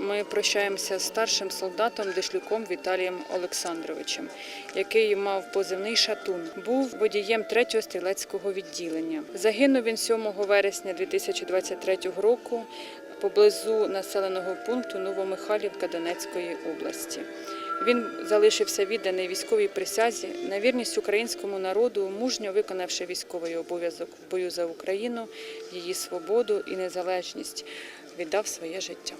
ми прощаємося з старшим солдатом Дешлюком Віталієм Олександровичем, який мав позивний шатун. Був водієм 3-го стрілецького відділення. Загинув він 7 вересня 2023 року поблизу населеного пункту Новомихайлівка Донецької області. Він залишився відданий військовій присязі на вірність українському народу, мужньо виконавши військовий обов'язок в бою за Україну, її свободу і незалежність, віддав своє життя.